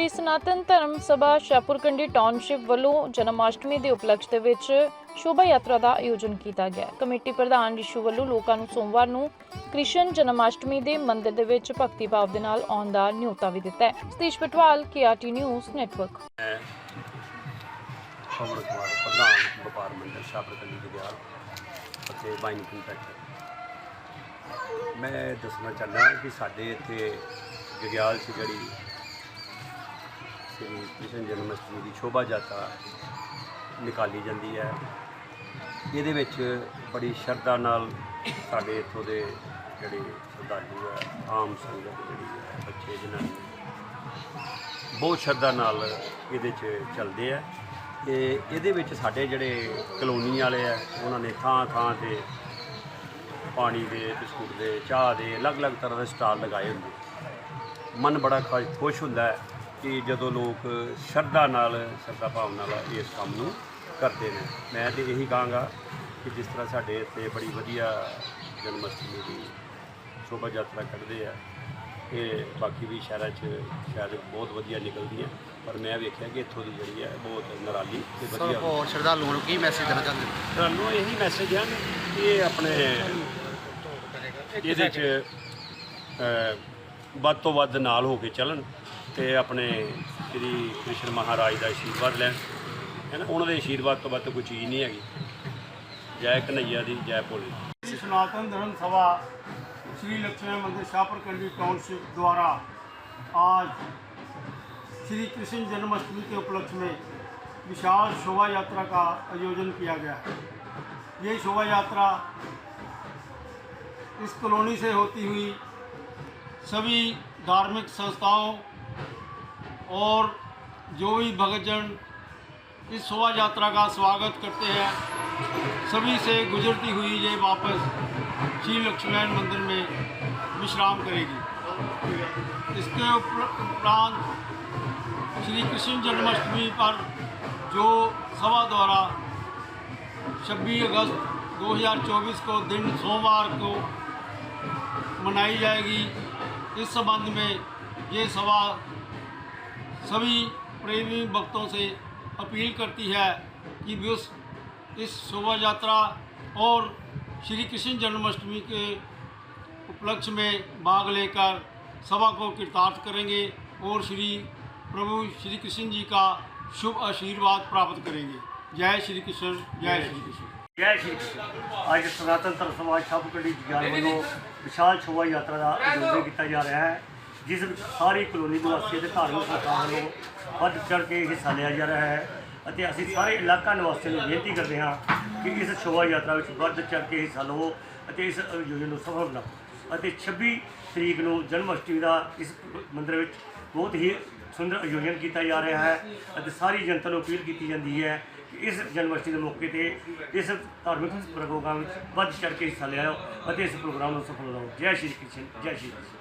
ਸ਼੍ਰੀ ਸਨਾਤਨ ਧਰਮ ਸਭਾ ਸ਼ਾਹਪੁਰਕੰਡੀ ਟਾਊਨਸ਼ਿਪ ਵੱਲੋਂ ਜਨਮਾਸ਼ਟਮੀ ਦੇ ਉਪਲਕਸ਼ ਦੇ ਵਿੱਚ ਸ਼ੋਭਾ ਯਾਤਰਾ ਦਾ ਆਯੋਜਨ ਕੀਤਾ ਗਿਆ। ਕਮੇਟੀ ਪ੍ਰਧਾਨ ਰਿਸ਼ੂ ਵੱਲੋਂ ਲੋਕਾਂ ਨੂੰ ਸੋਮਵਾਰ ਨੂੰ ਕ੍ਰਿਸ਼ਨ ਜਨਮਾਸ਼ਟਮੀ ਦੇ ਮੰਦਿਰ ਦੇ ਵਿੱਚ ਭਗਤੀ ਭਾਵ ਦੇ ਨਾਲ ਆਉਣ ਦਾ ਨਿਯੋਤਾ ਵੀ ਦਿੱਤਾ ਹੈ। Satish Patwal KRT news network. ਮੈਂ ਪਵਨ ਕੁਮਾਰ ਪ੍ਰਧਾਨ, ਵਪਾਰ ਮੰਡਲ ਸ਼ਾਹਪੁਰਕੰਡੀ ਜਗਿਆਲ ਅਤੇ ਬਾਈਨ ਕੰਟਰੈਕਟਰ ਮੈਂ ਦੱਸਣਾ ਚਾਹੁੰਦਾ ਕਿ ਸਾਡੇ ਇੱਥੇ ਜਗਿਆਲ 'ਚ ਜਿਹੜੀ ਸ੍ਰੀ ਕ੍ਰਿਸ਼ਨ ਜਨਮ ਅਸ਼ਟਮੀ ਦੀ ਸ਼ੋਭਾ ਯਾਤਰਾ ਨਿਕਾਲੀ ਜਾਂਦੀ ਹੈ। ਇਹਦੇ ਵਿੱਚ ਬੜੀ ਸ਼ਰਧਾ ਨਾਲ ਸਾਡੇ ਇੱਥੋਂ ਦੇ ਜਿਹੜੇ ਸ਼ਰਧਾਲੂ ਹੈ, ਆਮ ਸੰਗਤ ਜਿਹੜੀ ਹੈ, ਬੱਚੇ ਜਨਾਨੀ ਬਹੁਤ ਸ਼ਰਧਾ ਨਾਲ ਇਹਦੇ 'ਚ ਚੱਲਦੇ ਆ। ਤੇ ਇਹਦੇ ਵਿੱਚ ਸਾਡੇ ਜਿਹੜੇ ਕਲੋਨੀ ਵਾਲੇ ਆ, ਉਹਨਾਂ ਨੇ ਥਾਂ ਥਾਂ ਤੇ ਪਾਣੀ ਦੇ, ਬਿਸਕੁਟ ਦੇ, ਚਾਹ ਦੇ, ਅਲੱਗ-ਅਲੱਗ ਤਰ੍ਹਾਂ ਦੇ ਸਟਾਲ ਲਗਾਏ ਹੁੰਦੇ। ਮਨ ਬੜਾ ਖੁਸ਼- ਖੁਸ਼ ਹੁੰਦਾ ਹੈ। ਕਿ ਜਦੋਂ ਲੋਕ ਸ਼ਰਧਾ ਨਾਲ ਸ਼ਰਧਾ ਭਾਵਨਾ ਨਾਲ ਇਸ ਕੰਮ ਨੂੰ ਕਰਦੇ ਨੇ। ਮੈਂ ਤੇ ਇਹੀ ਕਹਾਂਗਾ ਕਿ ਜਿਸ ਤਰ੍ਹਾਂ ਸਾਡੇ ਇੱਥੇ ਬੜੀ ਵਧੀਆ ਜਨਮ ਅਸ਼ਟਮੀ ਦੀ ਸ਼ੋਭਾ ਯਾਤਰਾ ਕੱਢਦੇ ਆ ਇਹ ਬਾਕੀ ਵੀ ਸ਼ਹਿਰਾਂ 'ਚ ਸ਼ਾਇਦ ਬਹੁਤ ਵਧੀਆ ਨਿਕਲਦੀ ਹੈ। ਪਰ ਮੈਂ ਵੇਖਿਆ ਕਿ ਇੱਥੋਂ ਦੀ ਜਿਹੜੀ ਹੈ ਬਹੁਤ ਨਿਰਾਲੀ ਤੇ ਵਧੀਆ ਹੋਰ ਸ਼ਰਧਾਲੂਆਂ ਨੂੰ ਕੀ ਮੈਸੇਜ ਦੇਣਾ ਚਾਹੁੰਦੇ ਹੋ? ਤੁਹਾਨੂੰ ਇਹੀ ਮੈਸੇਜ ਹੈ ਕਿ ਇਹ ਆਪਣੇ ਇਹਦੇ 'ਚ ਵੱਧ ਤੋਂ ਵੱਧ ਨਾਲ ਹੋ ਕੇ ਚੱਲਣ। ਤੇ ਆਪਣੇ ਸ੍ਰੀ ਕ੍ਰਿਸ਼ਨ ਮਹਾਰਾਜ ਦਾ ਆਸ਼ੀਰਵਾਦ ਲੈਣ ਹੈ ਨਾ ਉਹਨਾਂ ਦੇ ਆਸ਼ੀਰਵਾਦ ਤੋਂ ਵੱਧ ਕੋਈ ਚੀਜ਼ ਨਹੀਂ ਹੈਗੀ ਜੈ ਕਨਈਆ ਦੀ ਜੈ ਭੋਲੇ श्री सनातन धर्म सभा श्री लक्ष्मण मंदिर शाहपुरकंडी टाउनशिप द्वारा आज श्री कृष्ण जन्माष्टमी के उपलक्ष्य में विशाल शोभा यात्रा का आयोजन किया गया है ये शोभा यात्रा इस कॉलोनी से होती हुई सभी धार्मिक संस्थाओं और जो भी भक्तजन इस शोभा यात्रा का स्वागत करते हैं। सभी से गुजरती हुई ये वापस श्री लक्ष्मण मंदिर में विश्राम करेगी। इसके उपरांत श्री कृष्ण जन्माष्टमी पर जो सभा द्वारा 26 अगस्त 2024 को दिन सोमवार को मनाई जाएगी, इस संबंध में ये सभा सभी प्रेमी भक्तों से अपील करती है कि वे उस इस शोभा यात्रा और श्री कृष्ण जन्माष्टमी के उपलक्ष्य में भाग लेकर सभा को कृतार्थ करेंगे और श्री प्रभु श्री कृष्ण जी का शुभ आशीर्वाद प्राप्त करेंगे जय श्री कृष्ण जय श्री कृष्ण ਜੈ ਸ਼੍ਰੀ ਕ੍ਰਿਸ਼ਨ ਅੱਜ ਸਨਾਤਨ ਧਰਮ ਸਮਾਜ ਛਾਪਕੜੀ ਜਗਿਆਲ ਵੱਲੋਂ ਵਿਸ਼ਾਲ ਸ਼ੋਭਾ ਯਾਤਰਾ ਦਾ ਆਯੋਜਨ ਕੀਤਾ ਜਾ ਰਿਹਾ ਹੈ ਜਿਸ ਵਿੱਚ ਸਾਰੀ ਕਲੋਨੀ ਨਿਵਾਸੀ ਅਤੇ ਧਾਰਮਿਕ ਸੰਸਥਾਵਾਂ ਵੱਲੋਂ ਵੱਧ ਚੜ੍ਹ ਕੇ ਹਿੱਸਾ ਲਿਆ ਜਾ ਰਿਹਾ ਹੈ ਅਤੇ ਅਸੀਂ ਸਾਰੇ ਇਲਾਕਾ ਨਿਵਾਸੀਆਂ ਨੂੰ ਬੇਨਤੀ ਕਰਦੇ ਹਾਂ ਕਿ ਇਸ ਸ਼ੋਭਾ ਯਾਤਰਾ ਵਿੱਚ ਵੱਧ ਚੜ੍ਹ ਕੇ ਹਿੱਸਾ ਲਵੋ ਅਤੇ ਇਸ ਆਯੋਜਨ ਨੂੰ ਸਫਲ ਬਣਾਓ ਅਤੇ 26 ਤਰੀਕ ਨੂੰ ਜਨਮ ਅਸ਼ਟਮੀ ਦਾ ਇਸ ਮੰਦਿਰ ਵਿੱਚ ਬਹੁਤ ਹੀ ਸੁੰਦਰ ਆਯੋਜਨ ਕੀਤਾ ਜਾ ਰਿਹਾ ਹੈ ਅਤੇ ਸਾਰੀ ਜਨਤਾ ਨੂੰ ਅਪੀਲ ਕੀਤੀ ਜਾਂਦੀ ਹੈ ਕਿ ਇਸ ਜਨਮ ਅਸ਼ਟਮੀ ਦੇ ਮੌਕੇ ਤੇ ਇਸ ਧਾਰਮਿਕ ਪ੍ਰੋਗਰਾਮ ਵਿੱਚ ਵੱਧ ਚੜ੍ਹ ਕੇ ਹਿੱਸਾ ਲਿਆਓ ਅਤੇ ਇਸ ਪ੍ਰੋਗਰਾਮ ਨੂੰ ਸਫਲ ਬਣਾਓ। ਜੈ ਸ਼੍ਰੀ ਕ੍ਰਿਸ਼ਨ, ਜੈ ਸ਼੍ਰੀ ਕ੍ਰਿਸ਼ਨ।